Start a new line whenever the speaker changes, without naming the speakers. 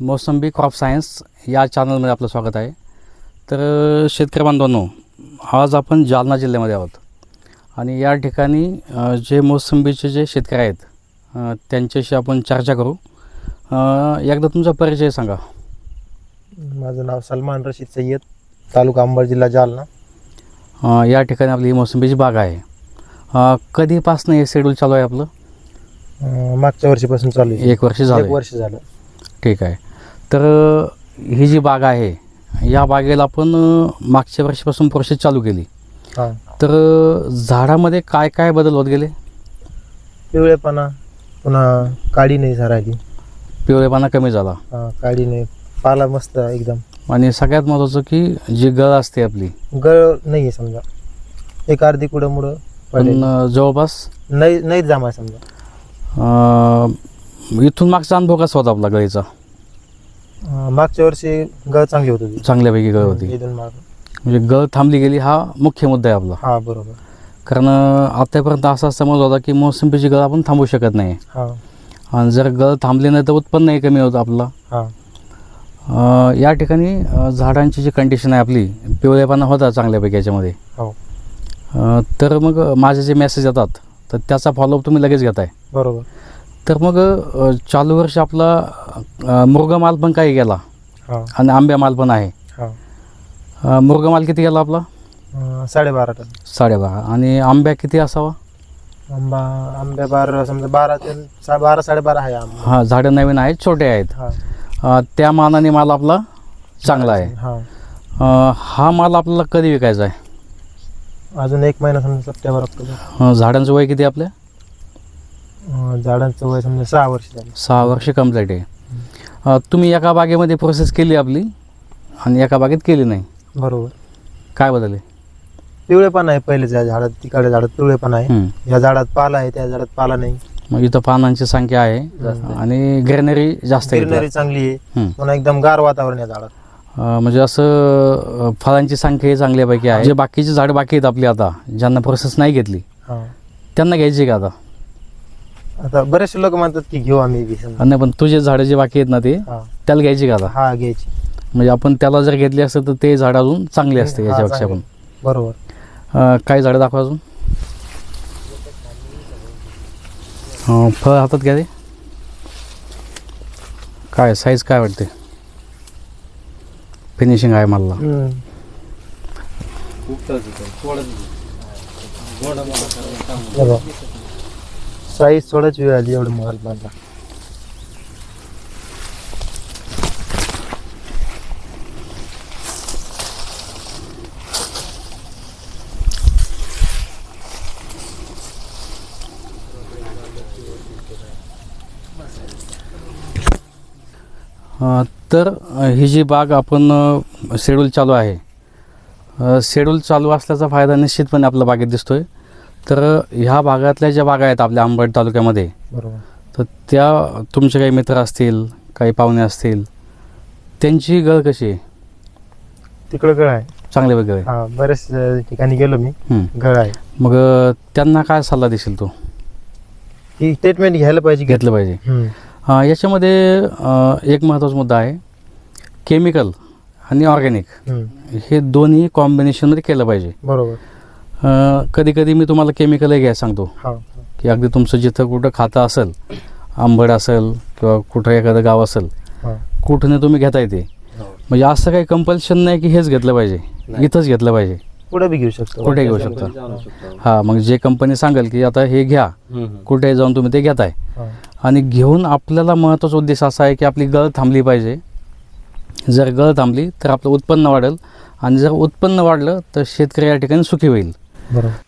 मोसंबी crop science या चॅनलमध्ये आपलं स्वागत आहे. तर शेतकरी बांधवांनो आज आपण जालना जिल्ह्यामध्ये आहोत. आणि या ठिकाणी जे मोसंबीचे जे शेतकरी आहेत त्यांच्याशी आपण चर्चा करू. एकदा तुमचा परिचय सांगा.
माझं नाव सलमान रशीद सय्यद तालुका अंबड जिल्हा जालना.
या ठिकाणी आपली ही मोसंबीची बाग आहे. कधीपासनं हे शेड्यूल चालू आहे आपलं?
मागच्या वर्षीपासून चालू आहे.
एक वर्ष झालं
एक वर्ष झालं.
ठीक आहे. तर ही जी बाग आहे या बागेला आपण मागच्या वर्षीपासून प्रोसेस चालू केली.
हां.
तर झाडामध्ये काय काय बदल होत गेले?
पिवळेपणा पुन्हा काडी नाही झारायली
पिवळेपणा कमी झाला.
हां काडी नाही. पाला मस्त आहे एकदम.
आणि सगळ्यात महत्त्वाचं की जी गळ असते आपली.
गळ नाही आहे समजा. एक अर्धी कुठं मुळं
पण
पडलेली.
जवळपास?
नाही नाहीच जामाय समजा.
अ, इथून मागचा अनुभव कसा होता आपला गळीचा?
अं, मागच्या वर्षी गळ चांगली होत होती.
चांगल्यापैकी गळ होती.
इथून माग.
म्हणजे गळ थांबली गेली हा मुख्य मुद्दा आहे आपला.
हा बरोबर.
कारण अ, आतापर्यंत असा समज होता की मोसंबीची गळ आपण थांबवू शकत नाही.
हा.
आणि जर गळ थांबली नाही तर उत्पन्नही कमी होतं आपलं.
हा.
अ, या ठिकाणी अ, झाडांची जी कंडिशन आहे आपली पिवळेपणा होता चांगल्यापैकी याच्यामध्ये.
हो.
अ, तर मग माझे जे मेसेज येतात तर त्याचा फॉलोअप तुम्ही लगेच घेताय.
बरोबर.
तर मग चालू वर्ष आपला मुर्गा माल पण काही गेला. आणि आंब्या माल पण आहे.
हा.
मुर्गा माल किती गेला आपला?
साडेबारा टन.
साडेबारा. आणि आंब्या किती असावा?
आंबा आंब्या बारा समजा बारा ते बारा साडेबारा आहे
हां झाडं नवीन आहेत छोटे आहेत. त्या मानाने माल आपला चांगला आहे.
हा.
हा माल आपल्याला कधी विकायचा आहे?
अजून एक महिना समजा सप्टेंबर
झाडांचं वय किती आपल्या?
अं, झाडांचं वय समजा सहा वर्ष झालं.
सहा वर्ष कंप्लीट आहे. अ, तुम्ही एका बागेमध्ये प्रोसेस केली आपली? आणि एका बागेत केली नाही?
बरोबर.
काय बदलले
पिवळेपणा आहे पहिलेच या झाडात तिकडे झाडात पिवळेपणा आहे. या झाडात पाला आहे त्या झाडात पाला नाही.
मग इथं पानांची संख्या आहे आणि ग्रेनरी जास्त आहे इथं.
ग्रीनरी चांगली आहे. पुन्हा एकदम गार वातावरण आहे झाडात.
अ, म्हणजे असं अ, फळांची संख्या ही चांगल्यापैकी आहे. जे बाकीची झाडं बाकी आहेत आपली आता ज्यांना प्रोसेस नाही घेतली
हा.
त्यांना घ्यायची का आता?
आता बरेचसे लोक म्हणतात की घेऊ आम्ही बी समजा.
आणि पण तुझे झाडं जे बाकी आहेत ना ते
हा.
त्याला घ्यायची का आता?
हा घ्यायची.
म्हणजे आपण त्याला जर घेतली असतं तर ते झाड अजून चांगले असते
हा,
याच्यापेक्षा
चांगली.
पण.
बरोबर.
अ, काही झाडं दाखवा अजून? अ, फळ हातात घ्या ते. काय साईज काय वाटते? फिनिशिंग आहे मला.
बरोबर साईज थोडाच वेळ आली एवढं महल बांधला
तर ही जी बाग आपण शेड्यूल चालू आहे. शेड्यूल चालू असल्याचा फायदा निश्चितपणे आपल्या बागेत दिसतो आहे तर ह्या भागातल्या ज्या बागा आहेत आपल्या अंबड तालुक्यामध्ये
बरोबर.
तर त्या तुमचे काही मित्र असतील काही पाहुणे असतील त्यांची गळ कशी आहे?
तिकडं गळ आहे.
चांगले वगैरे
हा बरेच अं, ठिकाणी गेलो मी.
हं.
गळ आहे.
मग अ, त्यांना काय सल्ला देशील तू?
ही स्टेटमेंट घ्यायला पाहिजे की-
घेतलं पाहिजे. अ, याच्यामध्ये अ, एक महत्त्वाचा मुद्दा आहे. केमिकल आणि ऑर्गॅनिक
हं.
हे दोन्ही कॉम्बिनेशनमध्ये केलं पाहिजे.
बरोबर.
कधी कधी मी तुम्हाला केमिकलही घ्यायला सांगतो.
हा.
की अगदी तुमचं जिथं कुठं खातं असेल आंबड असेल किंवा कुठं एखादं गाव असेल
हा.
कुठून तुम्ही घेता येते म्हणजे असं काही कंपल्शन नाही की हेच घेतलं पाहिजे. इथंच घेतलं पाहिजे.
कुठे बी घेऊ शकतो.
कुठे घेऊ शकता. हां मग जे कंपनी सांगेल की आता हे घ्या कुठे जाऊन तुम्ही ते घेताय.
हा.
आणि घेऊन आपल्याला महत्त्वाचा उद्देश असा आहे की आपली गळ थांबली पाहिजे. जर गळ थांबली तर आपलं उत्पन्न वाढेल आणि जर उत्पन्न वाढलं तर शेतकरी या ठिकाणी सुखी होईल.
बरोबर